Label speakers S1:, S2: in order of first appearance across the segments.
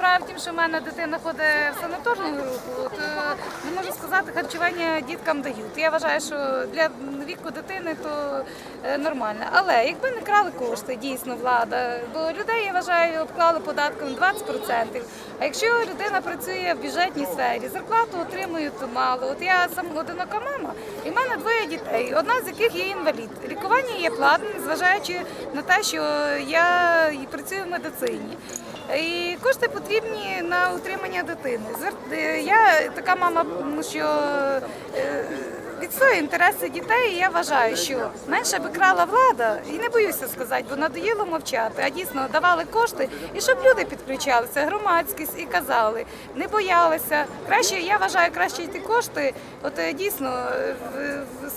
S1: справа в тім, що в мене дитина ходить в санаторну групу, от, е, не можу сказати, харчування діткам дають. Я вважаю, що для віку дитини то е, нормально. Але якби не крали кошти, дійсно влада, бо людей я вважаю, обклали податком 20%. А якщо людина працює в бюджетній сфері, зарплату отримують мало. От я сам одинока мама, і в мене двоє дітей, одна з яких є інвалід. Лікування є платним, зважаючи на те, що я працюю в медицині. І кошти потрібні на утримання дитини. Е, Я така мама, що е, відстоює інтереси дітей. І я вважаю, що менше би крала влада, і не боюся сказати, бо надоїло мовчати. А дійсно давали кошти, і щоб люди підключалися, громадськість і казали, не боялися. Краще я вважаю, краще ті кошти, от е, дійсно в-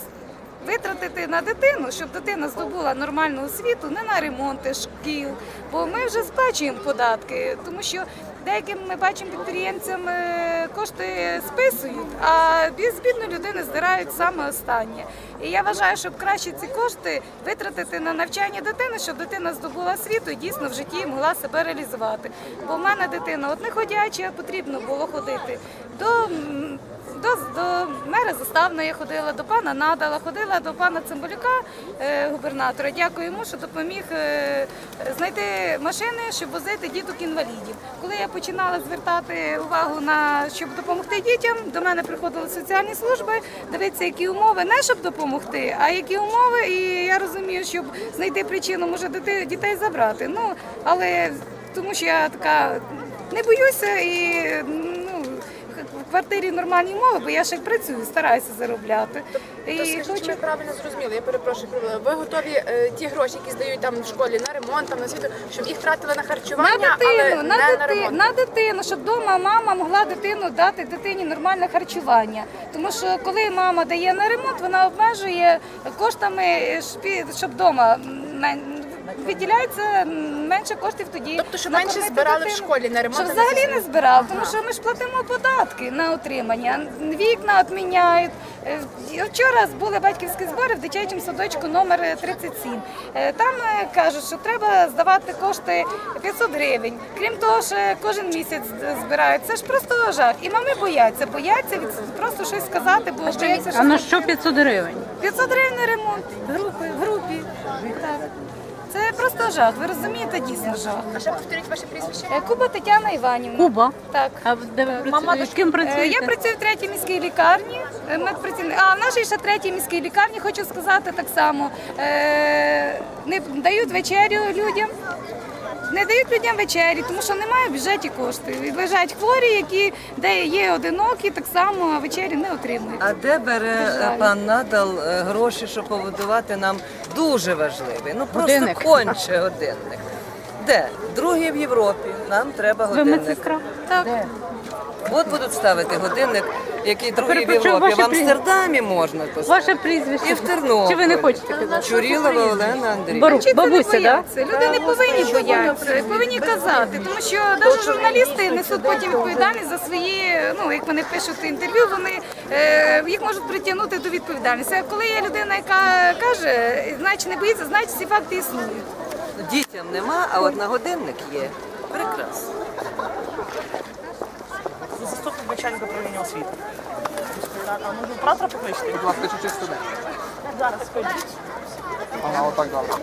S1: витратити на дитину, щоб дитина здобула нормальну освіту, не на ремонти шкіл. Бо ми вже сплачуємо податки, тому що деяким ми бачимо підприємцям е, кошти списують, а з бідної людини здирають саме останнє. І я вважаю, щоб краще ці кошти витратити на навчання дитини, щоб дитина здобула освіту і дійсно в житті могла себе реалізувати. Бо в мене дитина от не ходяча, потрібно було ходити до мера заставної я ходила, до пана Надала, ходила до пана Цимбалюка, е, губернатора. Дякую йому, що допоміг е, знайти машини, щоб возити діток інвалідів. Коли я починала звертати увагу на щоб допомогти дітям, до мене приходили соціальні служби, дивитися, які умови, не щоб допомогти, а які умови. І я розумію, щоб знайти причину, може дітей забрати. Ну але тому що я така не боюся і квартирі нормальні умови, бо я ще працюю, стараюся заробляти.
S2: То
S1: І
S2: скажіть, чи ми правильно зрозуміли? Я перепрошую, ви готові е, ті гроші, які здають там в школі на ремонт, там на світу, щоб їх тратили на
S1: на
S2: харчування, але
S1: дитину,
S2: не
S1: на,
S2: на ремонт?
S1: на дитину, щоб вдома мама могла дитину дати дитині нормальне харчування. Тому що коли мама дає на ремонт, вона обмежує коштами, щоб вдома виділяється менше коштів тоді.
S2: Тобто, щоб менше збирали в школі на ремонт,
S1: Щоб взагалі не збирали, тому що ми ж платимо податки на утримання. Вікна відміняють. Е, Вчора були батьківські збори в дитячому садочку номер 37. Е, Там е, кажуть, що треба здавати кошти 500 гривень. Крім того, ще кожен місяць збирають. Це ж просто жах. І мами бояться, бояться від просто щось сказати, бо бояться,
S3: А
S1: що
S3: на що 500 гривень?
S1: 500 гривень на ремонт групи в групі. Так. Це просто жах. Ви розумієте, дійсно жах.
S2: А ще повторіть ваше прізвище?
S1: Е, Куба Тетяна Іванівна.
S3: Куба.
S1: Так.
S3: А де ви працюєте? Ким
S1: Е,
S3: працюєте?
S1: Я працюю в третій міській лікарні. Ми медпрацівник. А в нашій ще третій міській лікарні хочу сказати так само. е, Не дають вечерю людям. Не дають людям вечері, тому що немає в бюджеті кошти. Лежать хворі, які де є одинокі, так само вечері не отримують.
S4: А де бере е, пан Надал е, гроші, щоб побудувати нам дуже важливий? Ну просто
S3: Годинник.
S4: конче годинник. Де? Другий в Європі. Нам треба
S3: Ви
S4: годинник.
S3: медсестра?
S1: Так.
S4: От будуть ставити годинник, який другий в Європі. В? Амстердамі можна поставити.
S3: Ваше прізвище?
S4: І в Тернополі.
S3: Чи ви не хочете казати?
S4: Чурілова Олена Андрійовна.
S3: Бару- Бабуся, да?
S1: бояться. Люди не повинні боятися, повинні казати, тому що навіть журналісти несуть потім відповідальність за свої, ну як вони пишуть інтерв'ю, вони е, їх можуть притягнути до відповідальності. А коли є людина, яка каже, значить не боїться, значить всі факти існують.
S4: Дітям нема, а от на годинник є. Прекрасно.
S5: Начальника управління освіти. Так, а може оператора покличте?
S6: Будь ласка, чуть-чуть сюди.
S5: Зараз ходіть.
S6: Ага, отак добре.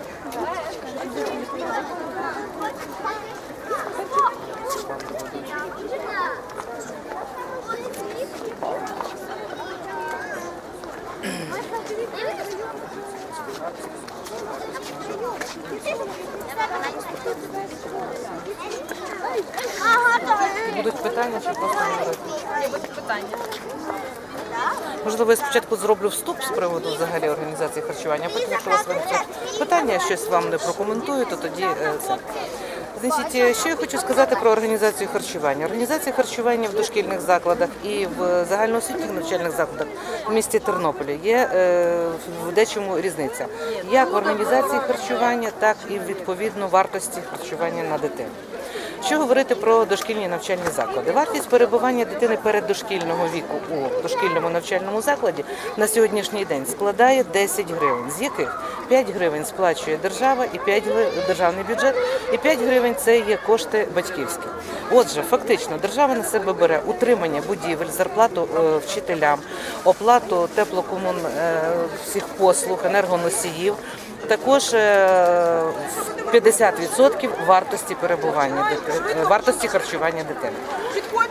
S7: Будуть питання чи просто не будуть?
S2: Питання.
S7: Можливо, я спочатку зроблю вступ з приводу взагалі організації харчування, а потім, якщо у вас виникнуть питання, я щось вам не прокоментую, то тоді е, це. Значить, е, що я хочу сказати про організацію харчування. Організація харчування в дошкільних закладах і в загальноосвітніх навчальних закладах в місті Тернополі є е, в дечому різниця. Як в організації харчування, так і в відповідно вартості харчування на дитину. Що говорити про дошкільні навчальні заклади? Вартість перебування дитини переддошкільного віку у дошкільному навчальному закладі на сьогоднішній день складає 10 гривень, з яких 5 гривень сплачує держава і 5 гривень державний бюджет, і 5 гривень це є кошти батьківські. Отже, фактично держава на себе бере утримання будівель, зарплату е, вчителям, оплату теплокомун е, всіх послуг, енергоносіїв. Також е, 50% вартості перебування е, вартості харчування дитини.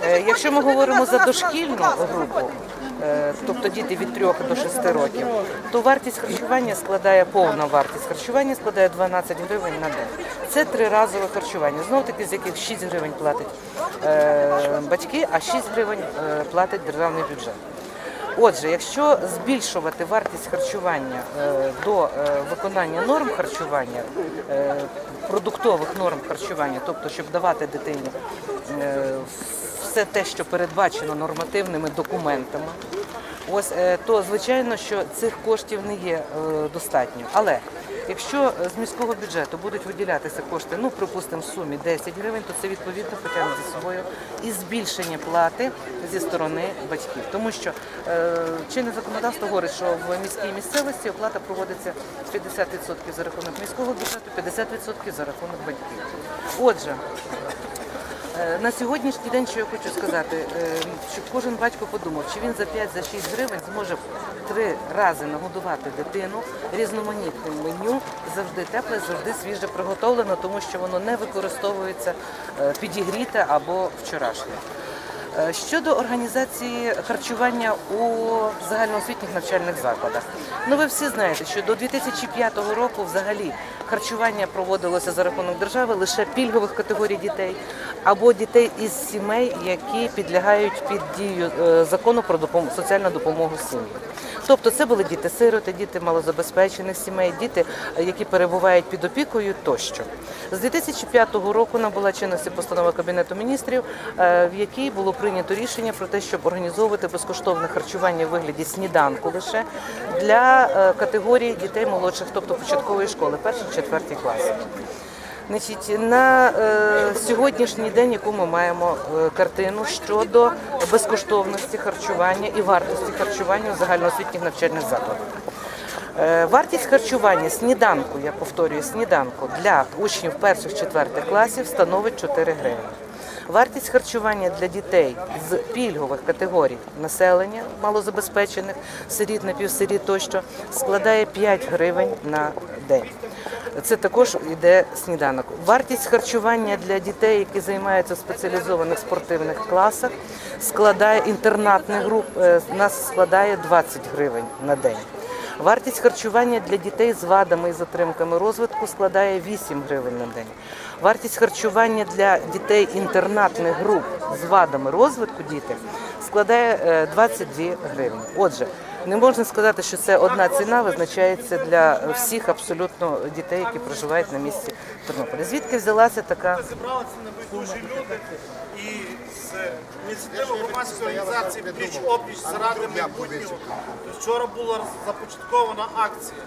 S7: Е, Якщо ми говоримо за дошкільну групу, е, тобто діти від 3 до 6 років, то вартість харчування складає повна вартість харчування складає 12 гривень на день. Це триразове харчування. Знову таки, з яких 6 гривень платять е, батьки, а 6 гривень е, платить державний бюджет. Отже, якщо збільшувати вартість харчування е, до е, виконання норм харчування, е, продуктових норм харчування, тобто щоб давати дитині все те, що передбачено нормативними документами, ось то звичайно, що цих коштів не є достатньо. Але якщо з міського бюджету будуть виділятися кошти, ну припустимо, в сумі 10 гривень, то це відповідно потягне за собою і збільшення плати зі сторони батьків, тому що е, чинне законодавство говорить, що в міській місцевості оплата проводиться 50% за рахунок міського бюджету, 50% за рахунок батьків. Отже. Е, На сьогоднішній день, що я хочу сказати, е, щоб кожен батько подумав, чи він за 5-6 гривень зможе три рази нагодувати дитину різноманітним меню, завжди тепле, завжди свіже приготовлено, тому що воно не використовується е, підігріте або вчорашнє. Е, Щодо організації харчування у загальноосвітніх навчальних закладах, ну ви всі знаєте, що до 2005 року взагалі харчування проводилося за рахунок держави лише пільгових категорій дітей або дітей із сімей, які підлягають під дію е, закону про допомогу соціальну допомогу сім'ї. Тобто це були діти-сироти, діти малозабезпечених сімей, діти, е, які перебувають під опікою тощо. З 2005 року набула чинності постанова Кабінету міністрів, в якій було прийнято рішення про те, щоб організовувати безкоштовне харчування в вигляді сніданку лише для е, категорії дітей молодших, тобто початкової школи, перший, четвертий класи. Значить, на е, сьогоднішній день, яку ми маємо е, картину щодо безкоштовності харчування і вартості харчування у загальноосвітніх навчальних закладах. Е, Вартість харчування сніданку, я повторюю, сніданку для учнів перших четвертих класів становить 4 гривні. Вартість харчування для дітей з пільгових категорій населення, малозабезпечених, сиріт, напівсиріт тощо, складає 5 гривень на день. Це також йде сніданок. Вартість харчування для дітей, які займаються в спеціалізованих спортивних класах, складає інтернатних груп, е, нас складає 20 гривень на день. Вартість харчування для дітей з вадами і затримками розвитку складає 8 гривень на день. Вартість харчування для дітей інтернатних груп з вадами розвитку дітей складає е, 22 гривні. Отже, не можна сказати, що це одна ціна визначається для всіх абсолютно дітей, які проживають на місці Тернополя. Звідки взялася така
S8: Зібралися небайдужі люди і з ініціативи громадської організації Пліч опліч заради майбутнього. Вчора була започаткована акція.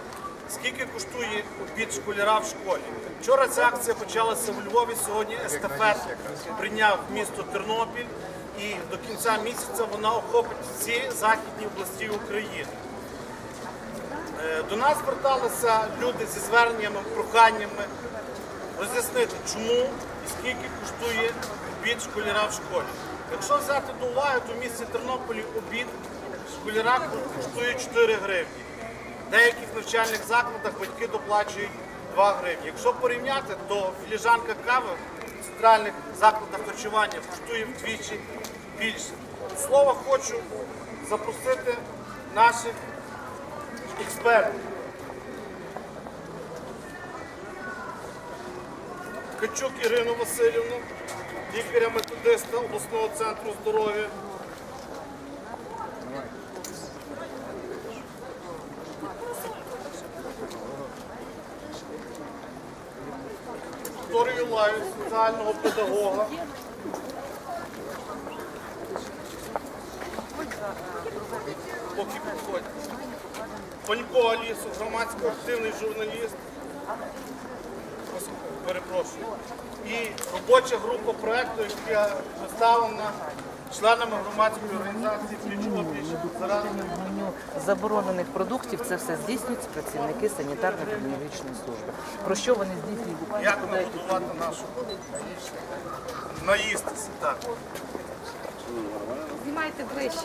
S8: Скільки коштує обід школяра в школі? Вчора ця акція почалася у Львові. Сьогодні естафет прийняв місто Тернопіль, і до кінця місяця вона охопить всі західні області України. Е, До нас зверталися люди зі зверненнями, проханнями роз'яснити, чому і скільки коштує обід школяра в школі. Якщо взяти до уваги, то в місті Тернополі обід школяра коштує 4 гривні. В деяких навчальних закладах батьки доплачують 2 гривні. Якщо порівняти, то філіжанка кави центральних закладах харчування коштує вдвічі більше. Слово хочу запросити наших експертів. Качук Ірину Васильівну, лікаря-методиста обласного центру здоров'я. Вікторію соціального педагога. Поки підходять. Панько Алісу, громадсько активний журналіст. перепрошую. І робоча група проекту, яка представлена членами громадської організації «Пліч-опліч» заради
S7: меню заборонених продуктів це все здійснюють працівники санітарно-епідеміологічної служби. Про що вони здійснюють?
S8: як нагодувати нашу наїстися. Так.
S1: Знімайте ближче.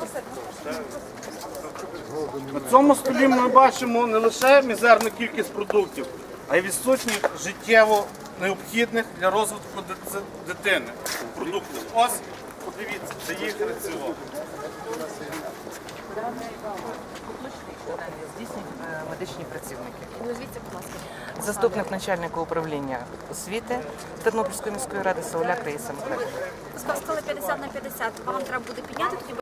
S8: На цьому столі ми бачимо не лише мізерну кількість продуктів, а й відсутність життєво необхідних для розвитку дитини продуктів. Ось подивіться, це їх раціон.
S7: Медичні працівники. Заступник начальника управління освіти Тернопільської міської ради Сауляк Раїса Михайлівна.
S9: Сказали 50 на 50, вам треба буде підняти тоді